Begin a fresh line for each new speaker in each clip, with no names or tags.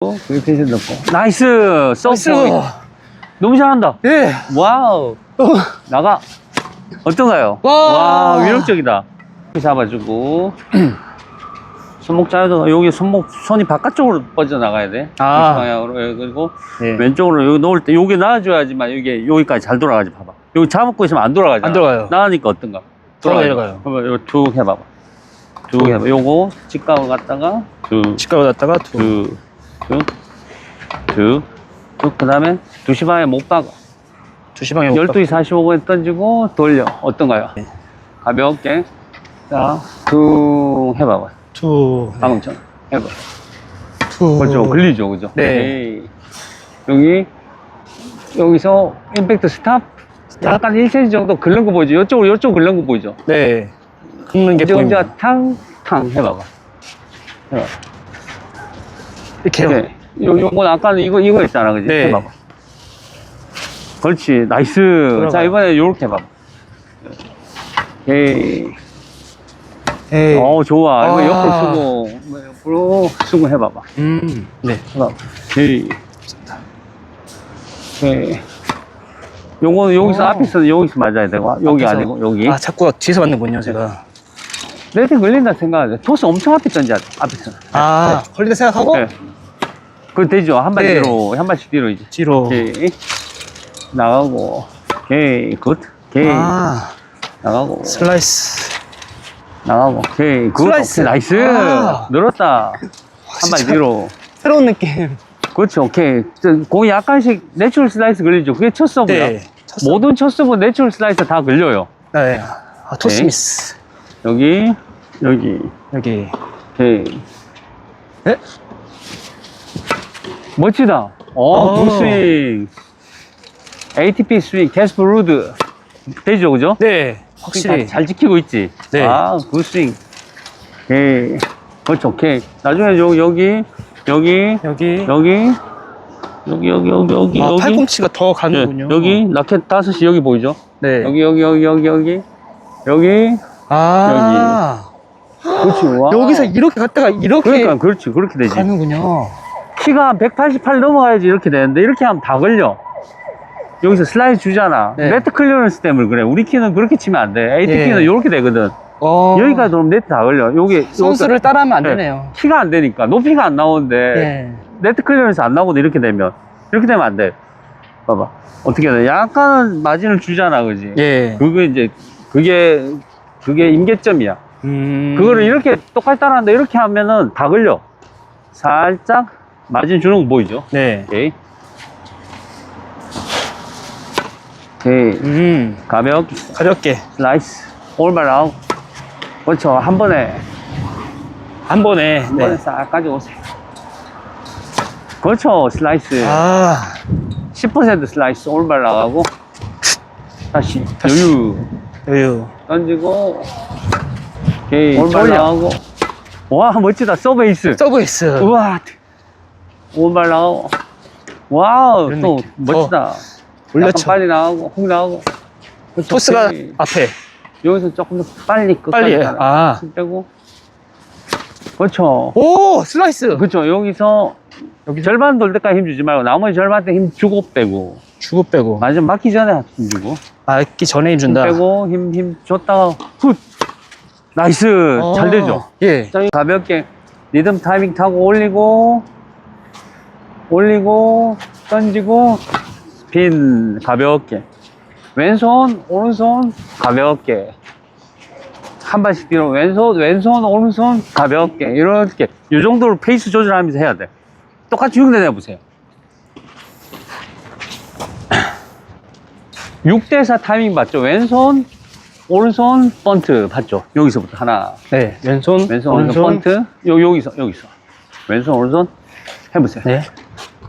여기 텐션 넣고. 나이스!
나이스.
너무 잘한다.
예.
와우.
어.
나가. 어떤가요?
와.
위력적이다. 이렇게 잡아주고. 손목 짜도 여기 손목, 손이 바깥쪽으로 뻗어나가야 돼.
아.
이 방향으로. 예, 그리고
예.
왼쪽으로 여기 놓을 때 여기 놔줘야지만 여기 여기까지 잘 돌아가지 봐봐. 여기 잡고 있으면 안 돌아가잖아.
안 돌아가요.
나가니까 어떤가?
돌아가요.
그러면 이거 툭 해봐봐. 툭 해봐. 요거 직각으로 갔다가 툭,
직각으로 갔다가 두.
툭, 툭, 툭, 툭. 그 다음에 2시 반에 못 박아.
두 시방에
12시 45분에 던지고 돌려. 어떤가요?
네.
가볍게. 자, 툭 해봐봐.
투.
방금처럼. 해봐.
투.
그렇죠. 걸리죠. 그죠?
네.
오케이. 여기, 여기서 임팩트 스탑. 약간 1cm 정도 긁는 거 보이죠? 이쪽으로, 이쪽 긁는 거 보이죠?
네. 긁는 게 보입니다.
탕, 탕 해봐봐. 해봐.
이렇게요.
네. 요, 요건 아까는 이거, 이거 있잖아. 그지?
네.
해봐봐. 그렇지. 나이스. 자, 이번에 요렇게 해봐봐. 오케이.
에이.
어, 좋아. 이거
아.
옆으로 쓰고, 뭐 옆으로 쓰고 해봐봐.
음. 네.
해봐봐. 오케이. 오케이. 요거는 여기서
오.
앞에서는 여기서 맞아야 되고, 여기
앞에서.
아니고, 여기.
아, 자꾸 뒤에서 맞는군요, 제가.
네트 걸린다 생각하죠. 토스 엄청 앞에 던져야 돼, 앞에서는.
아, 걸린다 생각하고
네. 그거 되죠. 한발
네.
뒤로, 한 발씩 뒤로 이제.
뒤로.
오케이. 나가고. 오케이. 굿. 오케이.
아,
나가고.
슬라이스.
나가고. 오케이. 굿.
슬라이스.
오케이. 나이스.
아.
늘었다. 한 발
진짜.
뒤로.
새로운 느낌.
그렇죠. 오케이. 저, 공이 약간씩 내추럴 슬라이스 걸리죠. 그게 첫 서브야.
네. 첫 서브.
모든 첫 서브 내추럴 슬라이스 다 걸려요.
네. 아, 토스미스.
여기, 여기.
여기.
오케이.
네?
멋지다. 어,
어.
굿스윙. ATP 스윙, 캐스퍼 루드. 되죠, 그죠?
네. 확실히.
다잘 지키고 있지?
네.
아, 굿스윙. 오케이. 그렇죠, 오케이. 나중에 요, 여기, 여기,
여기.
여기, 여기, 여기, 여기, 여기,
아,
여기.
팔꿈치가 더
예,
가는군요.
여기, 라켓 다섯이 여기 보이죠?
네.
여기, 여기, 여기, 여기, 여기. 여기.
아.
그렇지, 와.
여기서 이렇게 갔다가 이렇게
그러니까, 그렇지, 그렇게 되지.
가는군요.
키가 188 넘어가야지 이렇게 되는데 이렇게 하면 다 걸려. 여기서 슬라이드 주잖아.
네.
네트 클리어런스 때문에 그래. 우리 키는 그렇게 치면 안 돼. ATP는
예.
이렇게 되거든.
어.
여기까지 오면 네트 다 걸려. 여기
선수를 따라하면 안
네.
되네요.
키가 안 되니까 높이가 안 나오는데
네.
네트 클리어런스 안 나오거든 이렇게 되면 이렇게 되면 안 돼. 봐봐. 어떻게 돼? 약간은 마진을 주잖아, 그지?
예.
그게 이제 그게 그게 임계점이야.
음.
그거를 이렇게 똑같이 따라하는데 이렇게 하면은 다 걸려. 살짝 마진 주는 거 보이죠?
네.
오케이. 오케이.
음.
가볍게
가볍게
슬라이스 올말 아웃 그렇죠 한 번에
한 번에.
한 번에
네.
싹 가져오세요 그렇죠 슬라이스
아.
10% 슬라이스 올발 나가고 다시,
다시.
여유
여유.
던지고 오케이 올발. 나가고 와 멋지다 서베이스
서브에이스.
우와 올발 나가고 와우
이런
또
느낌.
멋지다
올렸죠.
약간 빨리 나가고 훅 나가고 그렇죠.
토스가
오케이.
앞에.
여기서 조금 더 빨리 끝까지
빨리 해.
가라.
아.
힘 빼고 그렇죠
오, 슬라이스.
그렇죠 여기서
여기
절반 돌 때까지 힘 주지 말고 나머지 절반 때 힘 주고 빼고
주고 빼고.
마지막 맞기 전에 힘 주고
맞기 전에
힘
해준다.
빼고 힘 힘 줬다가 훗 나이스
어.
잘 되죠
예.
자, 가볍게 리듬 타이밍 타고 올리고 올리고 던지고 스핀 가볍게. 왼손 오른손 가볍게. 한 발씩 뒤로 왼손 왼손 오른손 가볍게. 이렇게. 이 정도로 페이스 조절하면서 해야 돼. 똑같이 흉내 내보세요. 6대4 타이밍 봤죠? 왼손 오른손 번트 봤죠? 여기서부터 하나.
네. 왼손,
왼손 오른손. 번트. 요, 여기서 여기서. 왼손 오른손 해보세요.
네.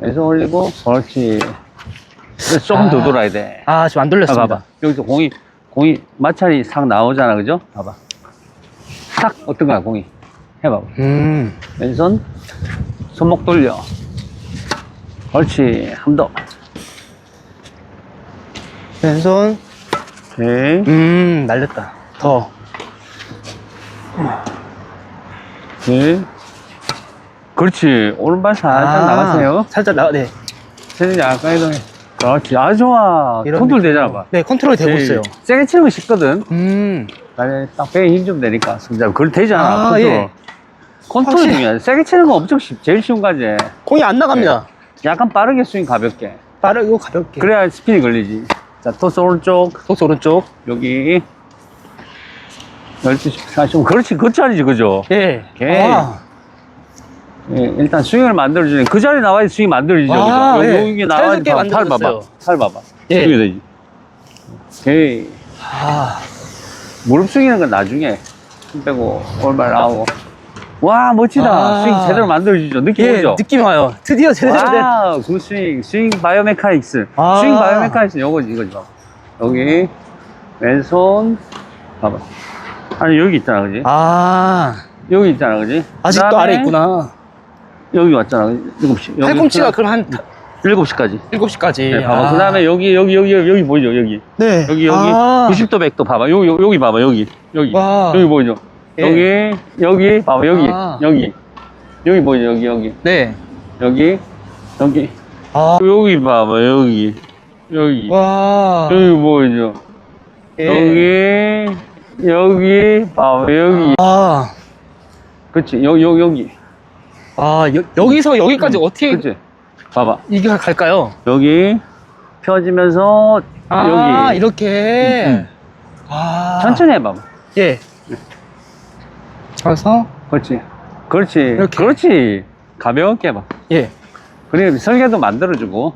왼손 올리고 그렇지 조금 더
아.
돌아야 돼
아, 지금 안
아,
돌렸습니다.
봐봐 여기서 공이 공이 마찰이 싹 나오잖아 그죠 봐봐 싹 어떤 거야 공이 해봐봐
음.
왼손 손목 돌려 그렇지 한더
왼손.
오케이
음, 날렸다. 더.
오케이 그렇지. 오른발 살짝
아,
나가세요.
살짝 나가, 네.
체는 약간 이동해. 그렇지. 아주 좋아.
이런
컨트롤. 되잖아, 봐.
네, 컨트롤이 되고
제일
있어요.
세게 치는 거 쉽거든.
음.
아니, 딱 배에 힘좀 내니까. 승자. 그걸 되잖아.
아,
컨트롤.
예.
컨트롤
확실히.
중요해. 세게 치는 거 엄청 쉽, 제일 쉬운 거지.
공이 안 나갑니다.
약간 빠르게 스윙 가볍게.
빠르고 가볍게.
그래야 스핀이 걸리지. 자, 토스 오른쪽.
토스 오른쪽.
여기. 12시 45분. 그렇지. 그 자리지, 그죠?
예.
오케이.
아,
예, 일단 스윙을 만들어주는 그 자리 나와야 스윙이 만들어지죠.
아,
그죠?
예.
여기, 여기 나와야
자연스럽게
팔 봐봐.
만들어졌어요.
팔 봐봐.
예.
스윙이 되지. 오케이.
아,
무릎 숙이는 건 나중에. 힘 빼고, 올발 나오고. 와, 멋지다.
아.
스윙 제대로 만들어지죠. 느낌
예,
오죠?
느낌 와요. 드디어 제대로 된.
와, 굿 스윙. 스윙 바이오메카닉스.
아.
스윙 바이오메카닉스 요거지, 이거지. 봐봐. 여기, 왼손. 봐봐. 아니, 여기 있잖아, 그지?
아,
여기 있잖아, 그지?
아직도
그다음에
아래 있구나.
여기 왔잖아. 7시. 여기
팔꿈치가 그럼 한
7시까지.
7시까지.
네, 봐봐. 그 다음에 여기, 여기, 여기, 여기, 보이죠? 여기.
네.
여기, 여기.
아,
90도 백도 봐봐. 여기, 여기, 여기 봐봐. 여기. 여기.
와.
여기 보이죠?
예.
여기, 여기. 봐봐. 여기.
아.
여기. 여기 보이죠? 여기, 여기.
네.
여기. 여기.
아,
여기 봐봐. 여기. 여기.
와.
여기 보이죠?
예.
여기. 여기. 봐봐. 여기.
아,
그치. 여기, 여기, 여기.
아, 여, 여기서 여기까지 어떻게
그치. 봐봐.
이게 갈까요?
여기. 펴지면서.
아,
여기.
이렇게.
음.
아.
천천히 해봐봐.
예. 가서,
그렇지. 그렇지.
이렇게.
그렇지. 가볍게 해봐.
예.
그리고 설계도 만들어주고.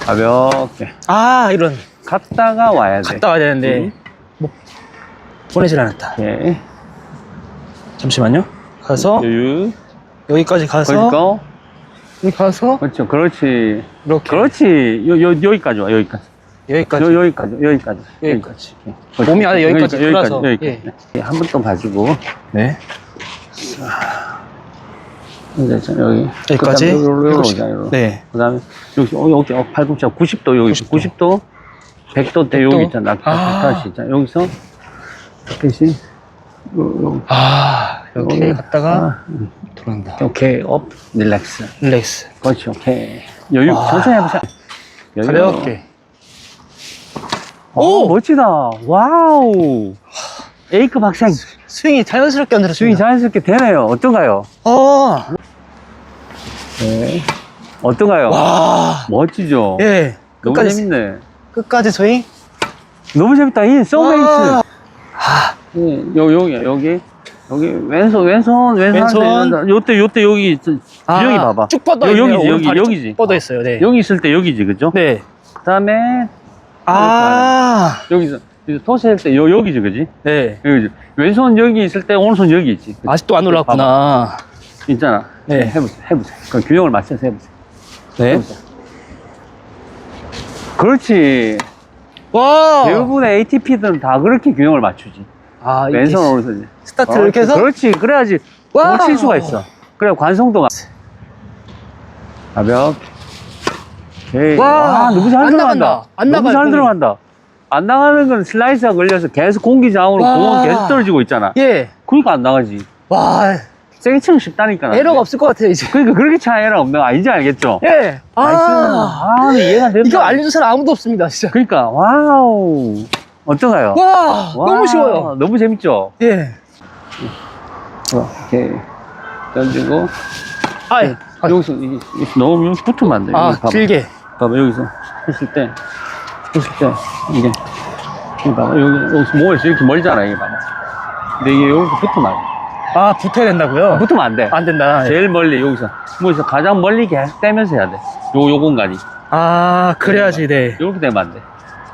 가볍게.
아, 이런.
갔다가 와야 돼.
갔다 와야 되는데,
음.
뭐, 보내질 않았다.
오케이.
잠시만요. 가서,
여유.
여기까지 가서,
그러니까.
여기 가서,
그렇죠. 그렇지.
이렇게.
그렇지. 요, 요, 여기까지 와. 여기까지.
여기까지.
요, 여기까지. 여기까지.
여기까지.
그렇지.
몸이 아예 여기까지 돌아서.
여기까지. 예. 한 번 더 가지고.
네.
이제 저 여기.
여기까지.
그다음에 요로
일곱 시-
오자, 요로.
네.
그 다음에 여기, 어, 여기, 어, 팔꿈치가 90도, 여기
90도.
90도, 100도 대 여기
100도.
있잖아.
아.
다시 있잖아. 여기서, 다시, 요, 요,
아,
여기.
갔다가,
아,
돌아온다.
오케이, 업, 릴렉스.
릴렉스.
그렇지, 오케이. 여유,
와.
천천히 해보자. 여유.
가볍게.
오,
오!
멋지다. 와우. A급 학생.
스윙이 자연스럽게 안
스윙이
들었습니다.
자연스럽게 되네요. 어떤가요?
어,
네. 어떤가요?
와.
멋지죠?
예.
너무
끝까지,
재밌네.
끝까지 스윙.
너무 재밌다. 이 서베이스.
와. 아,
예, 요, 여기, 여기. 여기, 왼손, 왼손, 왼손.
왼손.
왼손. 요때, 요때, 여기, 저,
아,
기영이 봐봐.
쭉 뻗어
요,
있네요.
여기지, 여기,
오른팔이 쭉
여기지.
뻗어 있어요. 네.
여기 있을 때 여기지, 그죠?
네.
그 다음에,
아,
여기서, 여기서 토스할 때 요, 여기지, 그지?
네.
여기지. 왼손 여기 있을 때 오른손 여기 있지. 그치?
아직도 안 올라왔구나.
있잖아.
네.
해보세요, 해보세요. 그 균형을 맞춰서 해보세요.
네.
해보세요. 그렇지.
와.
대부분의 ATP들은 다 그렇게 균형을 맞추지.
아, 이렇게
왼손, 오른손.
스타트를 이렇게 해서.
그렇지. 그래야지.
와.
공을 칠 수가 있어. 그래, 관성도가. 가볍게. 오케이.
와.
와,
잘안
들어간다.
나간다. 안
너무
나가요,
잘
공이.
들어간다. 안 나가는 건 슬라이스가 걸려서 계속 공기장으로
와.
공은 계속 떨어지고 있잖아.
예.
그러니까 안 나가지.
와,
세게 치면 쉽다니까.
에러가 없을 것 같아요, 이제.
그러니까 그렇게 차 에러 없는 거 아닌지 알겠죠?
예.
나이스.
아,
아, 근데 이해가 된다.
이거 알려준 사람 아무도 없습니다, 진짜.
그러니까, 와우. 어떤가요?
와,
와,
너무 쉬워요.
너무 재밌죠?
예.
어, 오케이. 던지고.
아, 예. 아,
여기서, 이게, 여기서 너무 여기 붙으면 안 돼.
아,
여기 봐봐.
길게.
봐봐, 여기서. 했을 때, 했을 때, 이게. 여기 봐봐. 여기, 여기서 몸에서 이렇게 멀잖아, 이게 봐봐. 근데 이게 여기서 붙으면 안 돼.
아, 붙어야 된다고요?
붙으면 안 돼.
안 된다. 예.
제일 멀리, 여기서. 몸에서 가장 멀리 계속 떼면서 해야 돼. 요, 요 공간이.
아, 그래야지, 네.
이렇게 되면 안 돼.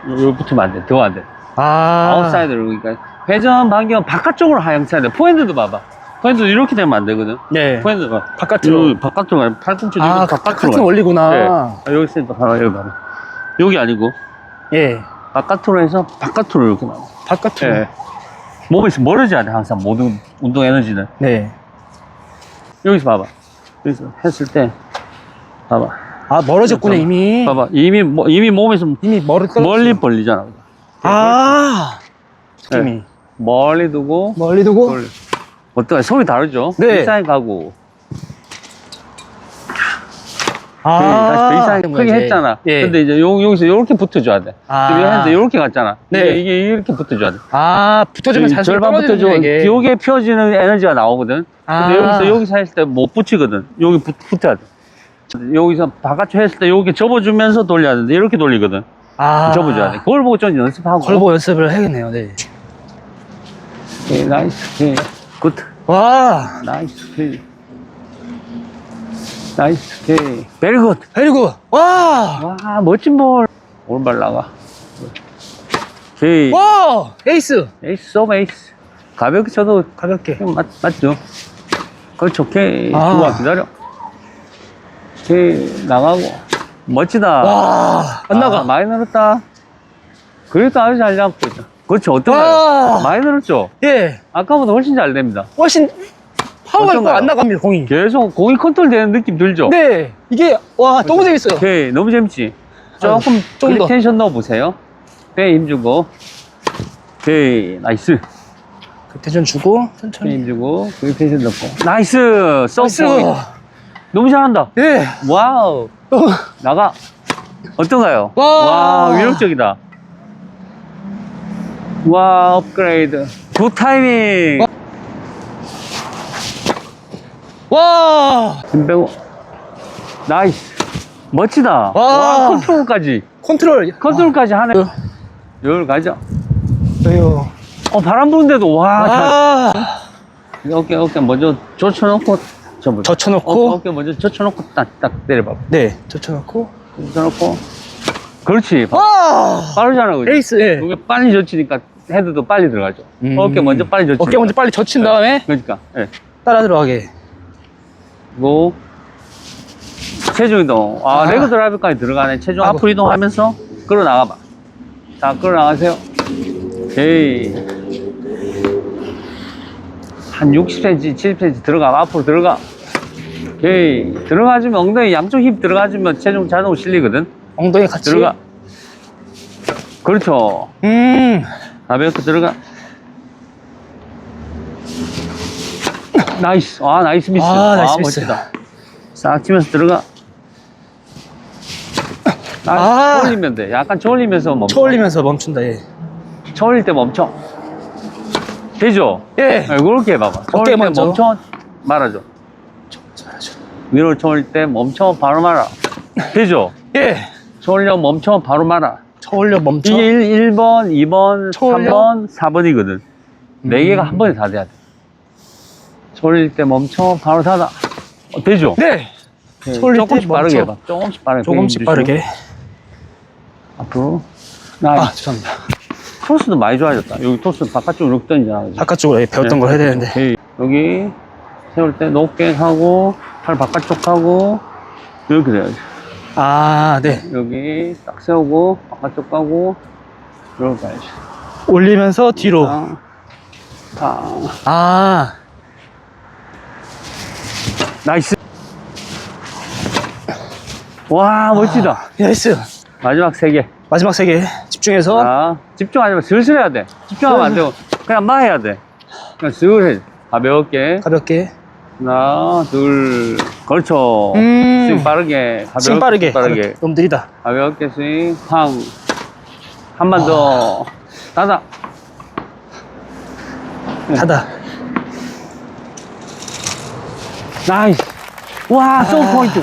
요, 요 붙으면 안 돼. 더 안 돼.
아.
아웃사이드로, 그러니까. 회전 반경 바깥쪽으로 하향쳐야 돼. 포핸드도 봐봐. 포핸드도 이렇게 되면 안 되거든.
네.
포핸드가.
바깥으로.
여기 바깥으로 가요. 팔꿈치
아,
아,
가-
바깥으로
같은
가요.
원리구나.
네. 아, 여기 있으니까 봐봐, 여기 봐봐. 여기 아니고,
예.
바깥으로 해서 바깥으로 이렇게 나와.
바깥으로.
예. 몸에서 멀어져야 돼, 항상. 모든 운동 에너지는.
네.
여기서 봐봐. 여기서 했을 때, 봐봐.
아, 멀어졌구나. 이미.
봐봐. 이미, 뭐- 이미 몸에서
이미 멀어 떨어졌어.
멀리 벌리잖아.
아. 느낌이.
네. 멀리 두고,
멀리 두고.
멀리. 어떠 소리 다르죠?
네.
일사에 가고,
아.
다시 베이스라인 크게
이제.
했잖아.
예.
근데 이제 요, 여기서 이렇게 붙어줘야 돼.
아.
했는데 이렇게 갔잖아.
네.
이게, 이게 이렇게 붙어줘야 돼.
아, 붙어주면
이
자연스럽게
절반
이게.
여기에 펴지는 에너지가 나오거든.
아.
근데 여기서 여기서 했을 때 못 붙이거든. 여기 붙, 붙어야 돼. 여기서 바깥쪽 했을 때 여기 접어주면서 돌려야 되는데 이렇게 돌리거든.
아.
접어줘야 돼. 그걸 보고 좀 연습하고.
걸보 연습을 해야겠네요, 네.
오케이, 나이스. 오케이. 굿.
와,
나이스. 오케이. 나이스. 오케이. 베리 굿.
베리 굿. 와,
와, 멋진 볼. 오른발 나가. 오케이.
와, 에이스.
에이스, 소 에이스. 가볍게 쳐도
가볍게.
맞, 맞죠? 그렇죠. 오케이.
아.
좋아, 기다려. 오케이. 나가고. 멋지다.
와, 안 나가.
아, 많이 늘었다. 그래도 아주 잘 잡고 있다. 그렇죠. 어떤가요?
와.
많이 늘었죠?
예,
아까보다 훨씬 잘 됩니다.
훨씬 파워가 있고
어떤가요?
안 나갑니다, 공이.
계속 공이 컨트롤 되는 느낌 들죠?
네, 이게, 와, 너무 재밌어요.
오케이. 너무 재밌지? 조금,
아유, 조금 더.
텐션 넣어보세요. 배에 힘주고. 오케이. 나이스.
그 텐션 주고,
배에
천천히.
힘주고. 그리고 텐션 넣고. 나이스. 쏙.
나이스.
너무 잘한다.
예.
와우.
어,
나가. 어떤가요?
와.
와, 위력적이다. 와, 업그레이드. 굿 타이밍.
와,
김배우. 나이스. 멋지다.
와.
와, 컨트롤까지.
컨트롤.
컨트롤까지 하네.
어.
여기 가자.
왜요?
어, 바람 부는데도, 와. 잘-
아,
어깨, 어깨 먼저 젖혀놓고, 접어.
젖혀놓고.
어깨, 어깨 먼저 젖혀놓고 딱, 딱 때려봐.
네, 젖혀놓고.
젖혀놓고. 그렇지. 봐.
와,
빠르잖아, 그지?
에이스, 예.
이게 빨리 젖히니까 헤드도 빨리 들어가죠.
음.
어깨 먼저 빨리 젖히니까.
어깨 먼저 빨리 젖힌 다음에
그러니까, 예.
따라 들어가게.
그리고 체중 이동. 아,
아.
레그 드라이브까지 들어가네. 체중. 앞으로 이동하면서 끌어 나가봐. 자, 끌어 나가세요. 오케이. 한 60cm, 70cm 들어가. 앞으로 들어가. 오케이. 들어가주면 엉덩이 양쪽 힙 들어가주면 체중 자동 실리거든.
엉덩이 같이.
들어가. 그렇죠.
음,
가볍게 들어가. 나이스. 아, 나이스 미스.
아, 나이스 미스.
멋지다. 싹 치면서 들어가. 아,
아.
저올리면 돼. 약간 저올리면서 멈춰.
쳐올리면서 멈춘다, 예.
저올릴 때 멈춰. 되죠?
예.
네, 그렇게 해봐봐.
어깨
때
먼저.
멈춰. 말아줘. 위로 저올릴 때 멈춰. 바로 말아. 되죠?
예.
저올려 멈춰. 바로 말아.
쳐올려 멈춰.
이게 1, 1번, 2번,
저올려?
3번, 4번이거든. 네
음.
개가 한 번에 다 돼야 돼. 졸릴 때 멈춰, 바로 닫아. 어, 되죠?
네.
네,
졸릴 때
조금씩 빠르게
멈춰.
해봐. 조금씩 빠르게.
조금씩
힘
빠르게.
앞으로.
아,
나
죄송합니다.
토스도 많이 좋아졌다. 여기 토스 바깥쪽으로 이렇게 던지잖아.
바깥쪽으로 예, 배웠던
네.
걸 해야 되는데.
오케이. 여기 세울 때 높게 하고, 팔 바깥쪽 하고, 이렇게 돼야지.
아, 네.
여기 딱 세우고, 바깥쪽 가고, 이렇게 가야지.
올리면서 뒤로.
아, 아.
아,
나이스. 와, 멋지다.
나이스.
마지막 세 개.
마지막 세 개 집중해서.
자, 집중하지 마. 슬슬 해야 돼. 집중하면 안 되고. 그냥 막 해야 돼. 그냥 슬 해. 가볍게.
가볍게.
하나, 둘. 그렇죠.
음.
스윙 빠르게. 가볍게.
스윙 빠르게.
빠르게.
가볍게. 너무 느리다.
가볍게 스윙. 팡. 한 번 더. 닫아.
하다.
나이스. 와, 소 포인트.